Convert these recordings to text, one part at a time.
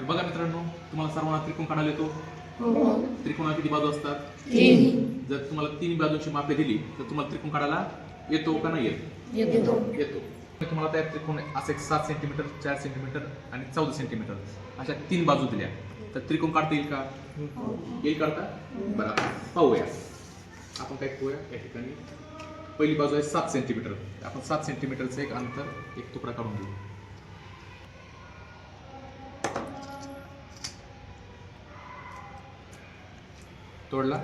तर बघा मित्रांनो तुम्हाला सर्वांना त्रिकोण काढायला येतो. हो त्रिकोणा किती बाजू असतात? तीन. जर तुम्हाला तीन बाजूंची मापे दिली तर तुम्हाला त्रिकोण काढायला येतो का नाही येत? तुम्हाला त्या त्रिकोण असं एक सात सेंटीमीटर चार सेंटीमीटर आणि चौदा सेंटीमीटर अशा तीन बाजू दिल्या. तर त्रिकोण काढता येईल का? येईल काढता? बरं पाहूया. आपण काय करूया? या ठिकाणी. पहिली बाजू आहे सात सेंटीमीटर आपण सात सेंटीमीटरचं एक अंतर एक तुकडा काढून घेऊ. तोडला.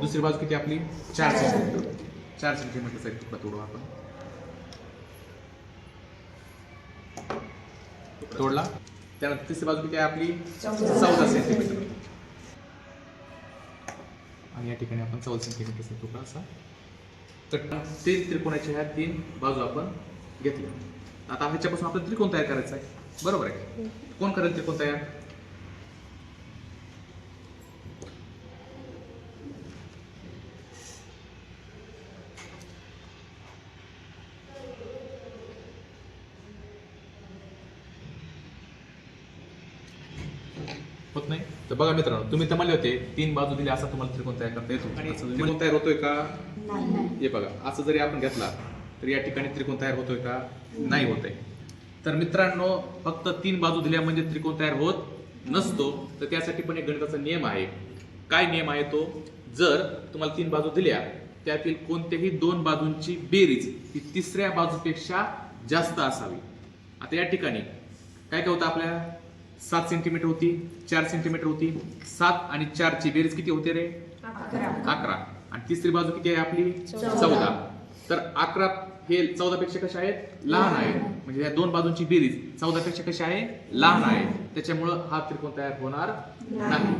दुसरी बाजू किती आपली? चार सेंटीमीटर. चार सेंटीमीटरचा एक तुकडा तोडू आपण. तोडला. त्यानंतर तिसरी बाजू किती आहे आपली? चौदा. सेंटीमीटर. आणि या ठिकाणी आपण चौदा सेंटीमीटरचा तुकडा असा. कट तीन त्रिकोणाच्या ह्या तीन बाजू आपण घेतल्या. आता ह्याच्यापासून आपल्याला त्रिकोण तयार करायचा आहे. बरोबर आहे कोण करेल त्रिकोण तयार? होत नाही. तर बघा मित्रांनो तुम्ही तर म्हणले होते तीन बाजू दिले असा तुम्हाला त्रिकोण तयार करता येतो. आणि त्रिकोण तयार होतोय का? हे बघा असं जरी आपण घेतला तर या ठिकाणी त्रिकोण तयार होतोय का? नाही होत आहे. तर मित्रांनो फक्त तीन बाजू दिल्या म्हणजे त्रिकोण तयार होत नसतो. तर त्यासाठी पण एक गणिताचा नियम आहे. काय नियम आहे तो? जर तुम्हाला तीन बाजू दिल्या त्यातील कोणत्याही दोन बाजूंची बेरीज ही तिसऱ्या बाजूपेक्षा जास्त असावी. आता या ठिकाणी काय काय होतं आपल्या? सात सेंटीमीटर होती चार सेंटीमीटर होती सात आणि चारची बेरीज किती होते रे? अकरा. आणि तिसरी बाजू किती आहे आपली? चौदा. तर अकरा हे चौदा पेक्षा कशा आहेत? लहान आहे म्हणजे या दोन बाजूंची बेरीज चौदा पेक्षा कशी आहे? लहान आहे. त्याच्यामुळं हा त्रिकोण तयार होणार नाही.